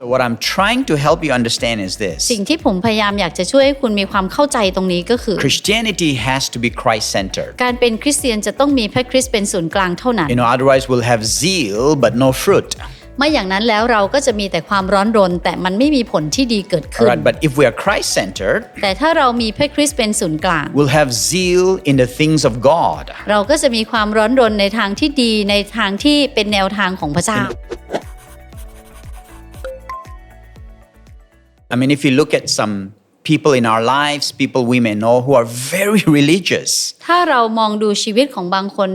So what I'm trying to help you understand is this สิ่งที่ผมพยายามอยากจะช่วยให้คุณมีความเข้าใจตรงนี้ก็คือ Christianity has to be Christ centered. การเป็นคริสเตียนจะต้องมีพระคริสต์เป็นศูนย์กลางเท่านั้น You know, otherwise we'll have zeal but no fruit. ไม่อย่างนั้นแล้วเราก็จะมีแต่ความร้อนรน แต่มันไม่มีผลที่ดีเกิด All ขึ้น right, but if we are Christ centered, แต่ถ้าเรามีพระคริสต์เป็นศูนย์กลาง we'll have zeal in the things of God. เราก็จะมีความร้อนรนในทางที่ดีในทางที่เป็นแนวทางของพระเจ้า I mean, if you look at some people in our lives, people we may know who are very religious, ถ้าเรามองดูชีวิตของบางคน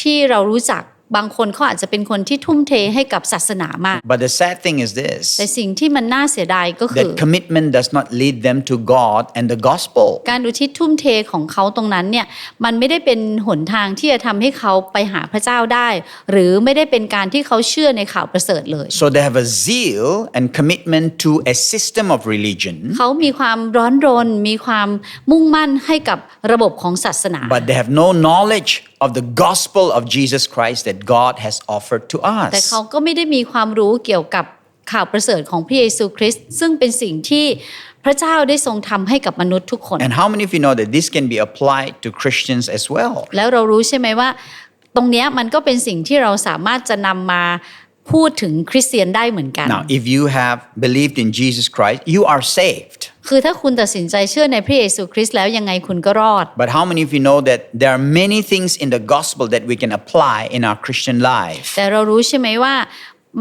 ที่เรารู้จัก บางคนเขาอาจจะเป็นคนที่ทุ่มเทให้กับศาสนามาก but the sad thing is แต่ this สิ่งที่มันน่าเสียดายก็คือ that commitment does not lead them to God and the gospel. การอุทิศทุ่มเทของเขาตรงนั้นเนี่ยมันไม่ได้เป็นหนทางที่จะทำให้เขาไปหาพระเจ้าได้ หรือไม่ได้เป็นการที่เขาเชื่อในข่าวประเสริฐเลย So they have a zeal and commitment to a system of religion, เขามีความร้อนรนมีความมุ่งมั่นให้กับระบบของศาสนา but they have no knowledge of the gospel of Jesus Christ that God has offered to แต่ us. เขาก็ไม่ได้มีความรู้เกี่ยวกับข่าวประเสริฐของพระเยซูคริสต์ซึ่งเป็นสิ่งที่พระเจ้าได้ทรงทำให้กับมนุษย์ทุกคน And how many of you know that this can be applied to Christians as well? แล้วเรารู้ใช่ไหมว่า ตรงเนี้ยมันก็เป็นสิ่งที่เราสามารถจะนำมา พูดถึงคริสเตียนได้เหมือนกัน Now, if you have believed in Jesus Christ, you are saved. คือถ้าคุณตัดสินใจเชื่อในพระเยซูคริสต์แล้วยังไงคุณก็รอด But how many of you know that there are many things in the gospel that we can apply in our Christian life? แต่เรารู้ใช่ไหมว่า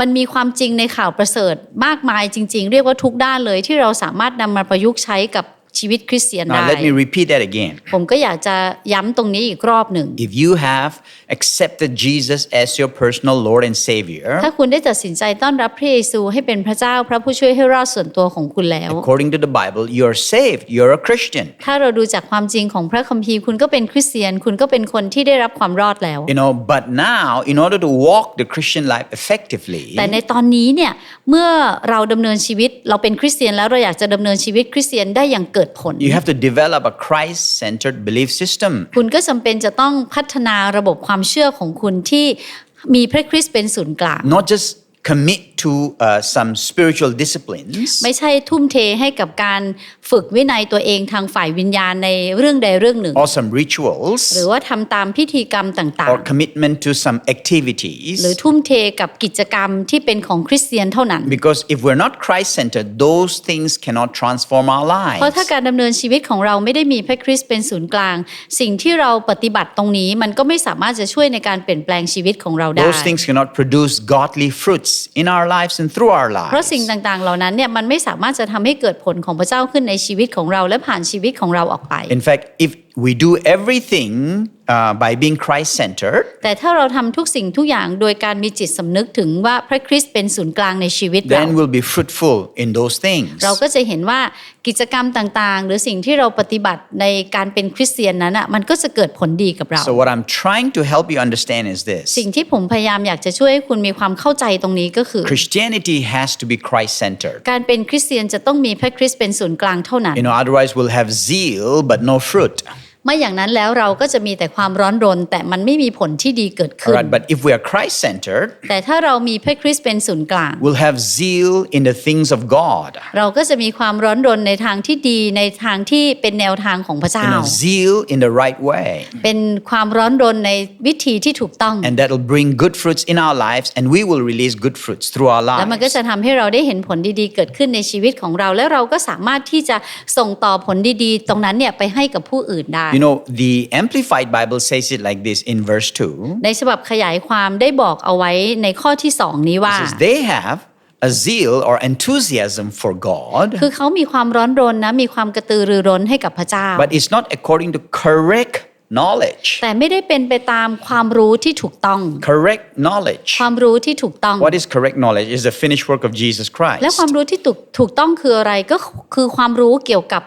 มันมีความจริงในข่าวประเสริฐมากมายจริง ๆ เรียกว่าทุกด้านเลยที่เราสามารถนำมาประยุกต์ใช้กับชีวิตคริสเตียนได้ Now, let me repeat that again. ผมก็อยากจะย้ำตรงนี้อีกรอบหนึ่ง If you have accepted Jesus as your personal Lord and Savior, ถ้าคุณได้ตัดสินใจต้อนรับพระเยซูให้เป็นพระเจ้าพระผู้ช่วยให้รอดส่วนตัวของคุณแล้ว according to the Bible, you're saved. You're a Christian. ถ้าเราดูจากความจริงของพระคัมภีร์คุณก็เป็นคริสเตียน คุณก็เป็นคนที่ได้รับความรอดแล้ว You know, but now, in order to walk the Christian life effectively, แต่ในตอนนี้เนี่ยเมื่อเราดำเนินชีวิตเราเป็นคริสเตียนแล้วเราอยากจะดำเนินชีวิตคริสเตียนได้อย่างเกิดผล you have to develop a Christ centered belief system. คุณก็จำเป็นจะต้องพัฒนาระบบความความเชื่อของคุณที่มีพระคริสต์เป็นศูนย์กลาง Not just commit to uh, some spiritual disciplines, ไม่ใช่ทุ่มเทให้กับการฝึกวินัยตัวเองทางฝ่ายวิญญาณในเรื่องใดเรื่องหนึ่ง or some rituals, หรือว่าทำตามพิธีกรรมต่าง or commitment to some activities. ๆหรือทุ่มเทกับกิจกรรมที่เป็นของคริสเตียนเท่านั้น Because if we're not Christ centered, those things cannot transform our เพราะถ้า lives. การดำเนินชีวิตของเราไม่ได้มีพระคริสต์เป็นศูนย์กลาง สิ่งที่เราปฏิบัติตรงนี้มันก็ไม่สามารถจะช่วยในการเปลี่ยนแปลงชีวิตของเราได้ Those things cannot produce godly fruits in our lives and through our เพราะ lives. สิ่งต่างๆ เหล่านั้นเนี่ยมันไม่สามารถจะทำให้เกิดผลของพระเจ้าขึ้นในชีวิตของเราและผ่านชีวิตของเราออกไป In fact, if we do everything uh, by being Christ centered, แต่ถ้าเราทำทุกสิ่งทุกอย่างโดยการมีจิตสำนึกถึงว่าพระคริสต์เป็นศูนย์กลางในชีวิตเรา then we'll be fruitful in those things. เราก็จะเห็นว่ากิจกรรมต่างๆ หรือสิ่งที่เราปฏิบัติในการเป็นคริสเตียนนั้นอะมันก็จะเกิดผลดีกับเรา So, what I'm trying to help you understand is this สิ่งที่ผมพยายามอยากจะช่วยให้คุณมีความเข้าใจตรงนี้ก็คือ Christianity has to be Christ centered. การเป็นคริสเตียนจะต้องมีพระคริสต์เป็นศูนย์กลางเท่านั้น You know, otherwise, we'll have zeal but no fruit. ไม่อย่างนั้นแล้วเราก็จะมีแต่ความร้อนรน แต่มันไม่มีผลที่ดีเกิด All ขึ้น right, but if we are Christ centered, แต่ถ้าเรามีพระคริสต์เป็นศูนย์กลาง we'll have zeal in the things of God. เราก็จะมีความร้อนรนในทางที่ดีในทางที่เป็นแนวทางของพระ You เจ้า know, zeal in the right way. เป็นความร้อนรนในวิธีที่ถูกต้อง And that'll bring good fruits in our lives, and we will release good fruits through our แล้วมันก็ lives. จะทำให้เราได้เห็นผลดีๆ เกิดขึ้นในชีวิตของเรา และเราก็สามารถที่จะส่งต่อผลดีๆ ตรงนั้นเนี่ยไปให้กับผู้อื่นได้ You know, the Amplified Bible says it like this in verse 2. ในฉบับขยายความได้บอกเอาไว้ในข้อที่สองนี้ว่า It says, They have a zeal or enthusiasm for God, คือเขามีความร้อนรนนะ มีความกระตือรือร้นให้กับพระเจ้า but it's not according to correct knowledge. แต่ไม่ได้เป็นไปตามความรู้ที่ถูกต้อง Correct knowledge. ความรู้ที่ถูกต้อง What is correct knowledge? Is the finished work of Jesus และ Christ. ความรู้ที่ถูกถูกต้องคืออะไรก็คือความรู้เกี่ยวกับ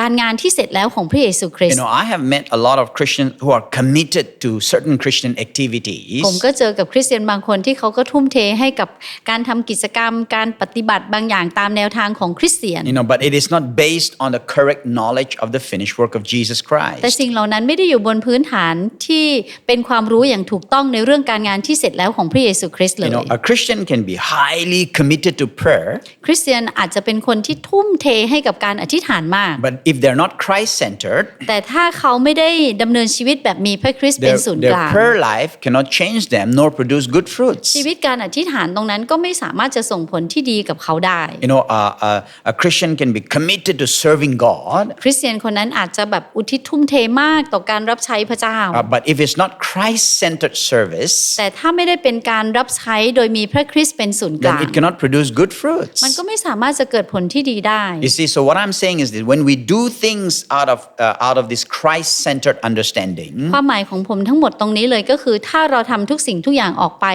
การงานที่เสร็จแล้วของพระเยซูคริส You ต์ know, I have met a lot of Christians who are committed to certain Christian activities. ผมก็เจอกับคริสเตียนบางคนที่เขาก็ทุ่มเทให้กับการทำกิจกรรม การปฏิบัติบางอย่างตามแนวทางของคริสเตียน You know, but it is not based on the correct knowledge of the finished work of Jesus แต่ Christ. สิ่งเหล่านั้นไม่ได้อยู่บนพื้นฐานที่เป็นความรู้อย่างถูกต้องในเรื่องการงานที่เสร็จแล้วของพระเยซูคริสต์เล You ย know, a Christian can be highly committed to prayer, คริสเตียนอาจจะเป็นคนที่ทุ่มเทให้กับการอธิษฐานมาก but if they're not Christ centered, แต่ถ้าเขาไม่ได้ดำเนินชีวิตแบบมีพระคริสต์เป็น their, ศูนย์ their กลาง prayer life cannot change them nor produce good fruits. ชีวิตการอธิษฐานตรงนั้นก็ไม่สามารถจะส่งผลที่ดีกับเขาได้ You know, uh, uh, a Christian can be committed to serving God, คริสเตียนคนนั้นอาจจะแบบอุทิศทุ่มเทมากต่อการรับใช้พระเจ้า uh, but if it's not Christ centered service, แต่ถ้าไม่ได้เป็นการรับใช้โดยมีพระคริสต์เป็นศูนย์ก then ลาง it cannot produce good fruits. มันก็ไม่สามารถจะเกิดผลที่ดีได้ You see, so what I'm saying is that when we do things out of uh, out of this Christ-centered understanding, ความหมายของผมทั้งหมดตรงนี้เลยก็คือถ้าเราทำทุกสิ่งทุกอย่างออกไป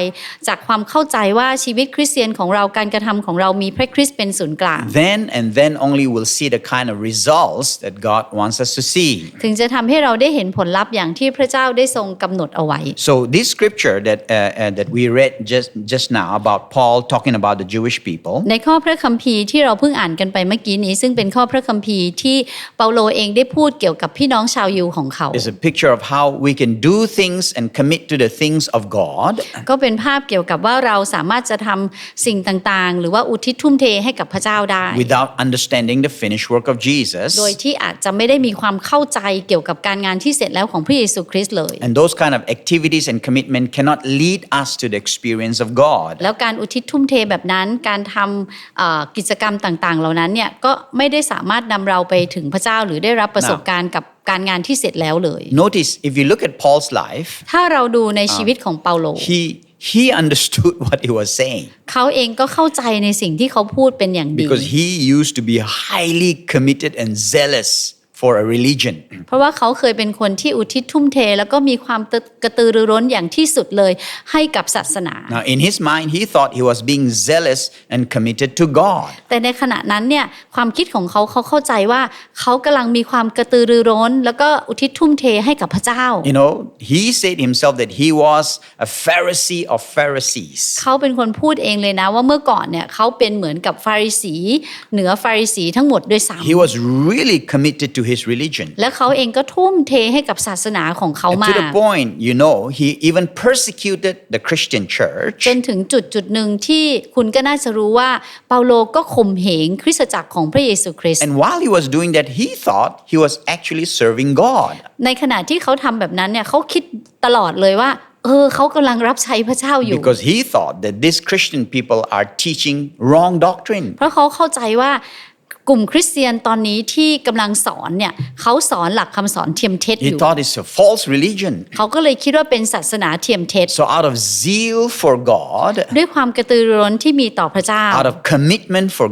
จากความเข้าใจว่าชีวิตคริสเตียนของเราการกระทำของเรามีพระคริสต์เป็นศูนย์กลาง then and then only we'll see the kind of results that God wants us to see. ถึงจะทำให้เราได้เห็นผลลัพธ์อย่างที่พระเจ้าได้ทรงกำหนดเอาไว้ So this scripture that uh, uh, that we read just just now about Paul talking about the Jewish people ในข้อพระคัมภีร์ที่เราเพิ่งอ่านกันไปเมื่อกี้นี้ ซึ่งเป็นข้อพระคัมภีร์ที่เปาโลเองได้พูดเกี่ยวกับพี่น้องชาวยิวของเขา is a picture of how we can do things and commit to the things of God ก็เป็นภาพเกี่ยวกับว่าเราสามารถจะทำสิ่งต่างๆ หรือว่าอุทิศทุ่มเทให้กับพระเจ้าได้ without understanding the finished work of Jesus. โดยที่อาจจะไม่ได้มีความเข้าใจเกี่ยวกับการงานที่เสร็จแล้วของพระเยซูคริสต์เลย And those kind of activities and commitment cannot lead us to the experience of God. แล้วการอุทิศทุ่มเทแบบนั้นการทำเอ่อกิจกรรมต่างๆ เหล่านั้นเนี่ยก็ไม่ได้สามารถนำเราไปถึงพระเจ้าหรือได้รับประสบการณ์กับการงานที่เสร็จแล้วเลย Notice if you look at Paul's life, ถ้าเราดูในชีวิตของเปาโล he he understood what he was saying เขาเองก็เข้าใจในสิ่งที่เขาพูดเป็นอย่างดี because he used to be highly committed and zealous for a religion. เพราะว่าเขาเคยเป็นคนที่อุทิศทุ่มเท แล้วก็มีความกระตือรือร้นอย่างที่สุดเลยให้กับศาสนา Now, in his mind, he thought he was being zealous and committed to God. แต่ในขณะนั้นเนี่ยความคิดของเขาเขาเข้าใจว่าเขากำลังมีความกระตือรือร้น แล้วก็อุทิศทุ่มเทให้กับพระเจ้า You know, he said himself that he was a Pharisee of Pharisees. เขาเป็นคนพูดเองเลยนะว่าเมื่อก่อนเนี่ยเขาเป็นเหมือนกับฟาริสีเหนือฟาริสีทั้งหมดด้วยซ้ He was really committed to his religion. ำและเขาเองก็ทุ่มเทให้กับศาสนาของเขา And มา to the point, you know, he even persecuted the Christian church จนถึงจุดจุดหนึ่งที่คุณก็น่าจะรู้ว่าเปาโลก็ข่มเหงคริสตจักรของพระเยซูคริสต์ And while he was doing that, he thought he was actually serving God. ในขณะที่เขาทำแบบนั้นเนี่ยเขาคิดตลอดเลยว่าเออเขากำลังรับใช้พระเจ้าอยู่ Because he thought that these Christian people are teaching wrong doctrine. เพราะเขาเข้าใจว่า กลุ่มคริสเตียนตอนนี้ที่กำลังสอนเนี่ยเขาสอนหลักคำสอนเทียมเท็จอ He ยู่ thought it's a false religion. เขาก็เลยคิดว่าเป็นศาสนาเทียมเท็จ So, out of zeal for God, ด้วยความกระตือรือร้นที่มีต่อพระเจ้า out of commitment for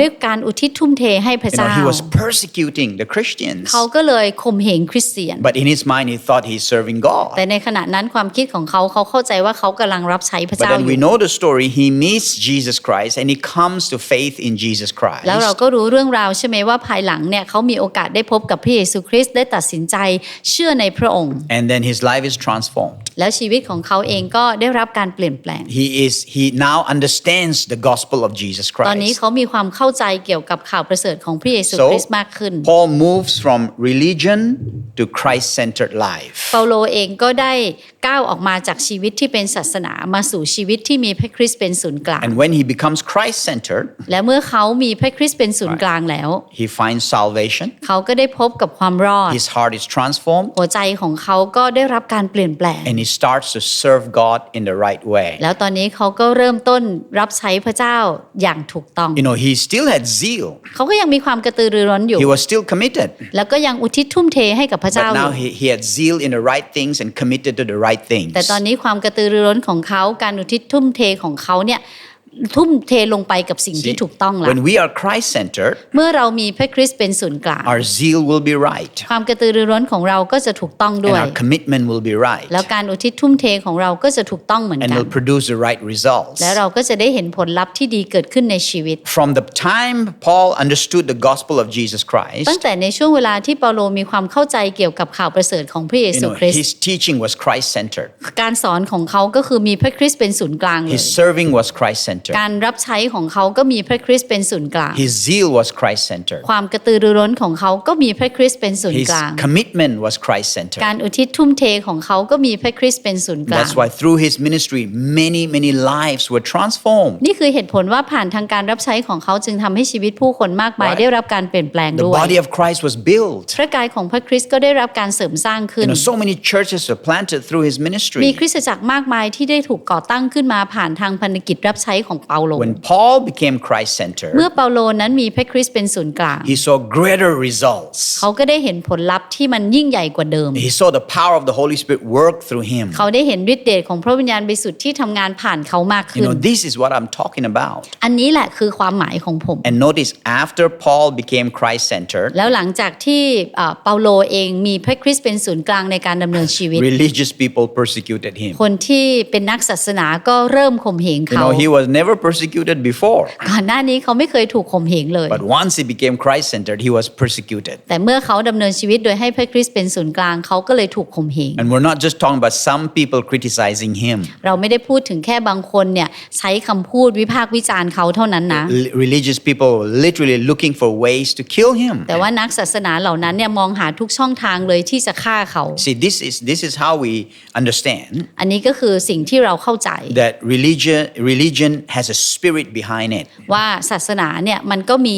ด้ว God, ยการอุทิศทุ่มเทให้พระ you know, เจ้า he was persecuting the Christians. เขาก็เลยข่มเหงคริสเตียน But in his mind, he thought he's serving แต่ God. ในขณะนั้นความคิดของเขาเขาเข้าใจว่าเขากำลังรับใช้พระ But เจ้า then อ we ยู่ know the story. He meets Jesus Christ and he comes to faith in Jesus แล้วเรา Christ. ก็รู้เรื่องราวใช่ไหมว่าภายหลังเนี่ยเขามีโอกาสได้พบกับพระเยซูคริสต์ได้ตัดสินใจเชื่อในพระองค์ And then his life is transformed. แล้วชีวิตของเขาเองก็ได้รับการเปลี่ยนแปลง He is he now understands the gospel of Jesus ตอนนี้ Christ. เขามีความเข้าใจเกี่ยวกับข่าวประเสริฐของพระเยซูค So ริสต์มากขึ้น Paul moves from religion to Christ-centered life. เปาโลเองก็ได้ก้าวออกมาจากชีวิตที่เป็นศาสนามาสู่ชีวิตที่มีพระคริสต์เป็นศูนย์กลาง And when he becomes Christ-centered, และเมื่อเขามีพระคริสต์เป็นศูนย์กลางแล้ว he finds salvation. เขาก็ได้พบกับความรอด His heart is transformed หัวใจของเขาก็ได้รับการเปลี่ยนแปลง and he starts to serve God in the right way. แล้วตอนนี้เขาก็เริ่มต้นรับใช้พระเจ้าอย่างถูกต้อง You know, he still had zeal. เขาก็ยังมีความกระตือรือร้นอยู่ He was still committed. แล้วก็ยังอุทิศทุ่มเทให้กับพระเจ้า But อ now ยู่ he, he had zeal in the right things and committed to the right things. แต่ตอนนี้ความกระตือรือร้นของเขาการอุทิศทุ่มเทของเขาเนี่ย ทุ่มเทลงไปกับสิ่งที่ See, ถูกต้องละ when we are Christ centered, เมื่อเรามีพระคริสต์เป็นศูนย์กลาง our zeal will be right ความกระตือรือร้นของเราก็จะถูกต้อง and ด้วย our commitment will be right แล้วการอุทิศทุ่มเทของเราก็จะถูกต้องเหมือน and กัน will produce the right results. และเราก็จะได้เห็นผลลัพธ์ที่ดีเกิดขึ้นในชีวิต From the time Paul understood the gospel of Jesus Christ, ตั้งแต่ในช่วงเวลาที่เปาโลมีความเข้าใจเกี่ยวกับข่าวประเสริฐของพระเย you ซู know, คริสต์ his teaching was Christ centered. การสอนของเขาก็คือมีพระคริสต์เป็นศูนย์กลางเลย His serving was Christ centered. การรับใช้ของเขาก็มีพระคริสต์เป็นศูนย์กลาง His zeal was Christ centered. ความกระตือรือร้นของเขาก็มีพระคริสต์เป็นศูนย์ His กลาง commitment was Christ centered. การอุทิศทุ่มเทของเขาก็มีพระคริสต์เป็นศูนย์กลาง That's why through his ministry, many, many lives were transformed. นี่คือเหตุผลว่าผ่านทางการรับใช้ของเขาจึงทำให้ชีวิตผู้คนมากมาย Right. ได้รับการเปลี่ยนแปลง The ด้วย body of Christ was built. พระกายของพระคริสต์ก็ได้รับการเสริมสร้างขึ้ You น know, so many churches were planted through his มี ministry. คริสตจักรมากมายที่ได้ถูกก่อตั้งขึ้นมาผ่านทางพันธกิจรับใช้ของเปาโล When Paul became Christ centered, เมื่อเปาโลนั้นมีพระคริสต์เป็นศูนย์กลาง he saw greater results. เขาก็ได้เห็นผลลัพธ์ที่มันยิ่งใหญ่กว่าเดิม He saw the power of the Holy Spirit work through him. เขาได้เห็นฤทธิ์เดชของพระวิญญาณบริสุทธิ์ที่ทำงานผ่านเขามาก You ขึ้น know, this is what I'm talking about. อันนี้แหละคือความหมายของผม And notice, after Paul became Christ centered, แล้วหลังจากที่เอ่อเปาโลเองมีพระคริสต์เป็นศูนย์กลางในการดำเนินชีวิต religious people persecuted him. คนที่เป็นนักศาสนาก็เริ่มข่มเหง You เขา know, he was never persecuted before. ก่อนหน้านี้เขาไม่เคยถูกข่มเหงเลย But once he became Christ centered, he was persecuted. แต่เมื่อเขาดำเนินชีวิตโดยให้พระคริสต์เป็นศูนย์กลางเขาก็เลยถูกข่มเหง And we're not just talking about some people criticizing him. เราไม่ได้พูดถึงแค่บางคนเนี่ยใช้คำพูดวิพากษ์วิจารณ์เขาเท่านั้นนะ L- religious people were literally looking for ways to kill him. แต่ว่านักศาสนาเหล่านั้นเนี่ยมองหาทุกช่องทางเลยที่จะฆ่าเขา See, this is this is how we understand อันนี้ก็คือสิ่งที่เราเข้าใจ that religion religion has a spirit behind it. ว่าศาสนาเนี่ยมันก็มี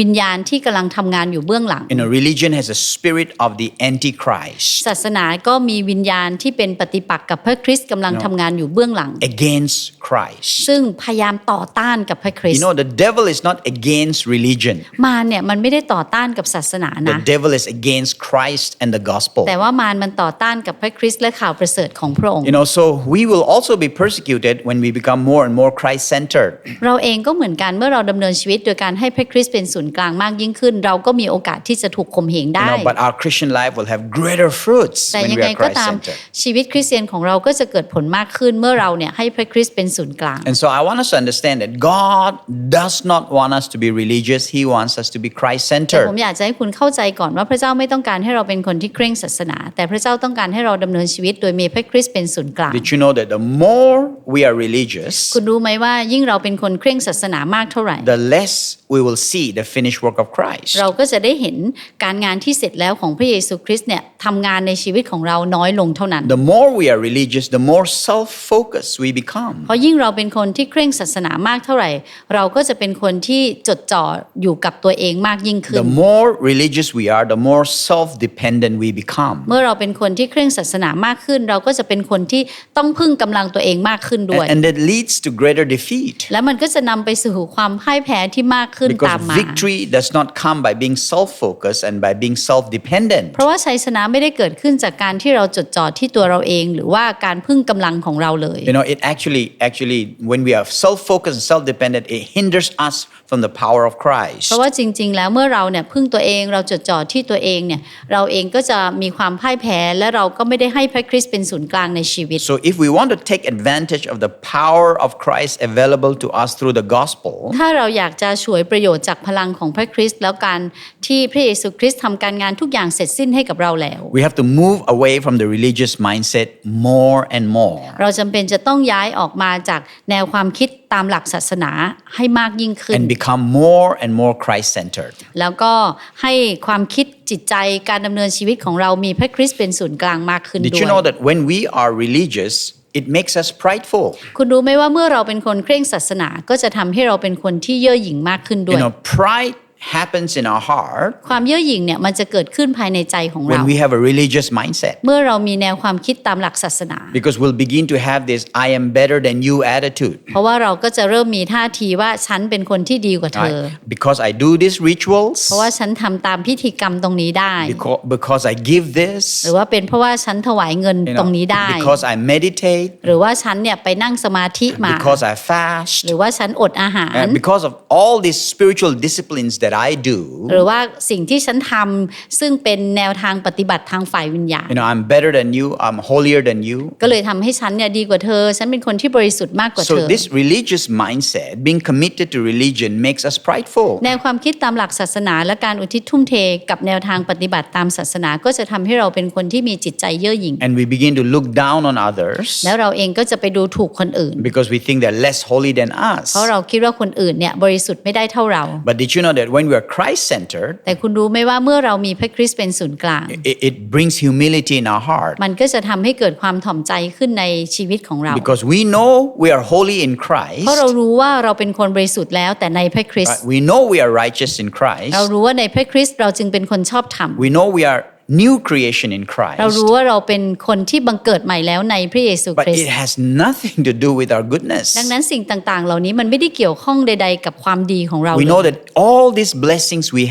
วิญญาณที่กำลังทำงานอยู่เบื้องหลัง You know, religion has a spirit of the antichrist ศาสนาก็มีวิญญาณที่เป็นปฏิปักษ์กับพระคริสต์กำลังทำงานอยู่เบื้องหลัง against Christ. ซึ่งพยายามต่อต้านกับพระคริส You ต์ know, the devil is not against religion. มารเนี่ยมันไม่ได้ต่อต้านกับศาสนา The นะ devil is against Christ and the gospel. แต่ว่ามารมันต่อต้านกับพระคริสต์และข่าวประเสริฐของพระองค์ You know, so we will also be persecuted when we become more and more Christ centered. เราเองก็เหมือนกันเมื่อเราดำเนินชีวิตโดยการให้พระคริสต์เป็นศูนย์กลางมากยิ่งขึ้น เราก็มีโอกาสที่จะถูกข่มเหง You ได้ know, but our Christian life will have greater fruits แต่ when ยัง we ไง are ก็ Christ ตาม centered. ชีวิตคริสเตียนของเราก็จะเกิดผลมากขึ้นเมื่อเราเนี่ยให้พระคริสต์เป็นศูนย์กลาง And so I want us to understand that God does not want us to be religious, He wants us to be Christ แต่ centered. ผมอยากจะให้คุณเข้าใจก่อนว่าพระเจ้าไม่ต้องการให้เราเป็นคนที่เคร่งศาสนา แต่พระเจ้าต้องการให้เราดำเนินชีวิตโดยมีพระคริสต์เป็นศูนย์กลาง Did you know that the more we are religious, คุณรู้ไหมว่ายิ่งเราเป็นคนเคร่งศาสนามากเท่าไหร่ the less we will see the finished work of Christ. เราก็จะได้เห็นการงานที่เสร็จแล้วของพระเยซูคริสต์เนี่ยทำงานในชีวิตของเราน้อยลงเท่านั้น The more we are religious, the more self focused we become. เพราะยิ่งเราเป็นคนที่เคร่งศาสนามากเท่าไหร่ เราก็จะเป็นคนที่จดจ่ออยู่กับตัวเองมากยิ่งขึ้น The more religious we are, the more self dependent we become. เมื่อเราเป็นคนที่เคร่งศาสนามากขึ้น เราก็จะเป็นคนที่ต้องพึ่งกำลังตัวเองมากขึ้นด้วย And, and that leads to greater defeat. และมันก็จะนำไปสู่ความพ่ายแพ้ที่มากขึ้น Because ตามมา victory does not come by being self focused and by being self dependent. เพราะว่าชัยชนะไม่ได้เกิดขึ้นจากการที่เราจดจ่อที่ตัวเราเอง หรือว่าการพึ่งกำลังของเราเลย You know, it actually, actually, when we are self-focused and self-dependent, it hinders us from the power of Christ. เพราะว่าจริง ๆ แล้วเมื่อเราเนี่ยพึ่งตัวเองเราจดจ่อที่ตัวเองเนี่ยเราเองก็จะมีความพ่ายแพ้และเราก็ไม่ได้ให้พระคริสต์เป็นศูนย์กลางในชีวิต So, if we want to take advantage of the power of Christ available to us through the gospel, ถ้าเราอยากจะฉวยประโยชน์จากพลังของพระคริสต์แล้วการที่พระเยซูคริสต์ทำการงานทุกอย่างเสร็จสิ้นให้กับเราแล้ว we have to move away from the religious mindset more and more. เราจำเป็นจะต้องย้ายออกมาจากแนวความคิดตามหลักศาสนาให้มากยิ่งขึ้น and become more and more Christ centered. แล้วก็ให้ความคิดจิตใจการดำเนินชีวิตของเรามีพระคริสต์เป็นศูนย์กลางมากขึ้น Did ด้ you วย know that when we are religious, it makes us prideful? คุณรู้ไหมว่าเมื่อเราเป็นคนเคร่งศาสนาก็จะทำให้เราเป็นคนที่เย่อหยิ่งมากขึ้นด้ว You ย know, pride happens in our heart ความเย่อหยิ่งเนี่ยมันจะเกิดขึ้นภายในใจของเรา when we have a religious mindset. เมื่อเรามีแนวความคิดตามหลักศาสนา Because we'll begin to have this I am better than you attitude. เพราะว่าเราก็จะเริ่มมีท่าทีว่าฉันเป็นคนที่ดีกว่าเธอ Right? Because I do these rituals, เพราะว่าฉันทำตามพิธีกรรมตรงนี้ได้ because, because I give หรือ this, ว่าเป็นเพราะว่าฉันถวายเงิน you ตรง know, นี้ได้ because I meditate, หรือว่าฉันเนี่ยไปนั่งสมาธิมา because I fast, หรือว่าฉันอดอาหาร and because of all these spiritual disciplines that I do, หรือว่าสิ่งที่ฉันทำซึ่งเป็นแนวทางปฏิบัติทางฝ่ายวิญญาณ you know, I'm better than you, I'm holier than you. ก็เลยทำให้ฉันเนี่ยดีกว่าเธอ ฉันเป็นคนที่บริสุทธิ์มากกว่าเธ So อ this religious mindset, being committed to religion, makes us prideful. แนวความคิดตามหลักศาสนาและการอุทิศทุ่มเทกับแนวทางปฏิบัติตามศาสนาก็จะทำให้เราเป็นคนที่มีจิตใจเย่อหยิ่ง And we begin to look down on others แล้วเราเองก็จะไปดูถูกคนอื่น because we think they're less holy than us. เพราะเราคิดว่าคนอื่นเนี่ยบริสุทธิ์ไม่ได้เท่าเรา But did you know that when we are Christ centered, แต่คุณรู้ไหมว่าเมื่อเรามีพระคริสต์เป็นศูนย์กลาง it, it brings humility in our heart มันก็จะทำให้เกิดความถ่อมใจขึ้นในชีวิตของเรา because we know we are holy in เพ Christ. ราะเรารู้ว่าเราเป็นคนบริสุทธิ์แล้วแต่ในพระคริสต์ right? We know we are righteous in Christ. เรารู้ว่าในพระคริสต์เราจึงเป็นคนชอบธรรม We know we are new creation in เรา Christ. รู้ว่าเราเป็นคนที่บังเกิดใหม่แล้วในพระเยซู But คริส it ต์ has nothing to do with our goodness. ดังนั้นสิ่งต่างๆ เหล่านี้มันไม่ได้เกี่ยวข้องใด ๆ กับความดีของเรา We เล know ย that all these blessings we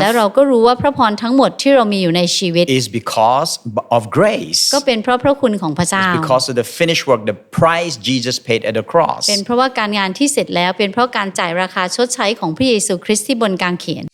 และ have เราก็รู้ว่าพระพรทั้งหมดที่เรามีอยู่ในชีวิต is because of grace. ก็เป็นเพราะพระคุณของพระเจ้า Because of the finished work, the price Jesus paid at the cross. เป็นเพราะว่าการงานที่เสร็จแล้วเป็นเพราะการจ่ายราคาชดใช้ของพระเยซูคริสต์ที่บนกางเขน